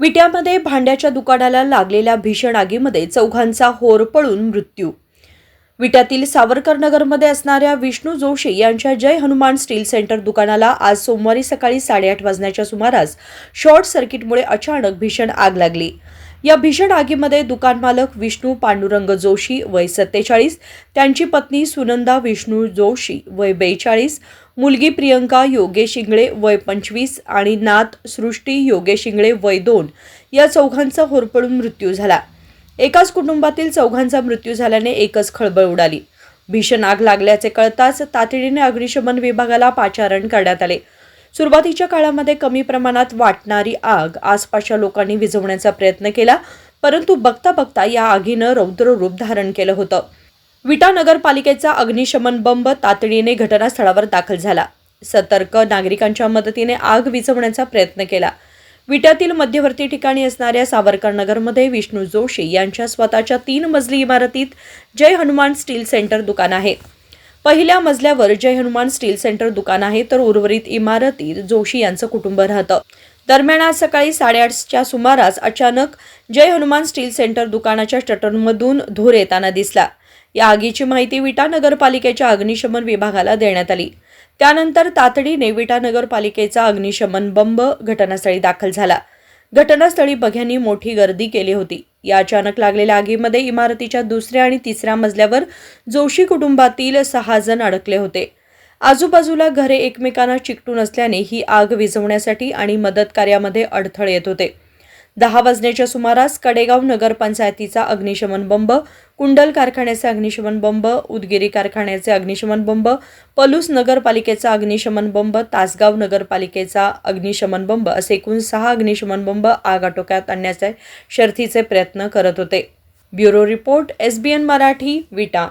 विट्यामध्ये भांड्याच्या दुकानाला लागलेल्या भीषण आगीमध्ये चौघांचा होरपळून मृत्यू. विट्यातील सावरकरनगरमध्ये असणाऱ्या विष्णू जोशी यांच्या जय हनुमान स्टील सेंटर दुकानाला आज सोमवारी सकाळी साडेआठ वाजण्याच्या सुमारास शॉर्ट सर्किटमुळे अचानक भीषण आग लागली. या भीषण आगीमध्ये दुकानमालक विष्णू पांडुरंग जोशी वय सत्तेचाळीस त्यांची पत्नी सुनंदा विष्णू जोशी वय बेचाळीस मुलगी प्रियंका योगेश इंगळे वय पंचवीस आणि नात सृष्टी योगेश इंगळे वय दोन या चौघांचा होरपळून मृत्यू झाला. एकाच कुटुंबातील चौघांचा मृत्यू झाल्याने एकच खळबळ उडाली. भीषण आग लागल्याचे कळताच तातडीने अग्निशमन विभागाला पाचारण करण्यात आले. सुरुवातीच्या काळामध्ये कमी प्रमाणात वाटणारी आग आसपासच्या लोकांनी विझवण्याचा प्रयत्न केला परंतु बघता बघता या आगीनं रौद्र रूप धारण केलं होतं. विटा नगरपालिकेचा अग्निशमन बंब तातडीने घटनास्थळावर दाखल झाला. सतर्क नागरिकांच्या मदतीने आग विझवण्याचा प्रयत्न केला. विट्यातील मध्यवर्ती ठिकाणी असणाऱ्या सावरकर नगरमध्ये विष्णू जोशी यांच्या स्वतःच्या तीन मजली इमारतीत जय हनुमान स्टील सेंटर दुकान आहे. पहिल्या मजल्यावर जय हनुमान स्टील सेंटर दुकान आहे तर उर्वरित इमारतीत जोशी यांचं कुटुंब राहतं. दरम्यान आज सकाळी साडेआठच्या सुमारास अचानक जय हनुमान स्टील सेंटर दुकानाच्या शटरमधून धूर येताना दिसला. या आगीची माहिती विटा नगरपालिकेच्या अग्निशमन विभागाला देण्यात आली. त्यानंतर तातडीने विटा नगरपालिकेचा अग्निशमन बंब घटनास्थळी दाखल झाला. घटनास्थळी बघ्यांनी मोठी गर्दी केली होती. या अचानक लागलेल्या आगीमध्ये इमारतीच्या दुसऱ्या आणि तिसऱ्या मजल्यावर जोशी कुटुंबातील सहा जण अडकले होते. आजूबाजूला घरे एकमेकांना चिकटून असल्याने ही आग विझवण्यासाठी आणि मदत कार्यामध्ये अडथळे येत होते. दहा वाजण्याच्या सुमारास कडेगाव नगरपंचायतीचा अग्निशमन बंब कुंडल कारखान्याचे अग्निशमन बंब उदगिरी कारखान्याचे अग्निशमन बंब पलूस नगरपालिकेचा अग्निशमन बंब तासगाव नगरपालिकेचा अग्निशमन बंब असे एकूण सहा अग्निशमन बंब आग आटोक्यात आणण्याचे शर्थीचे प्रयत्न करत होते. Bureau report S B N Marathi Vita.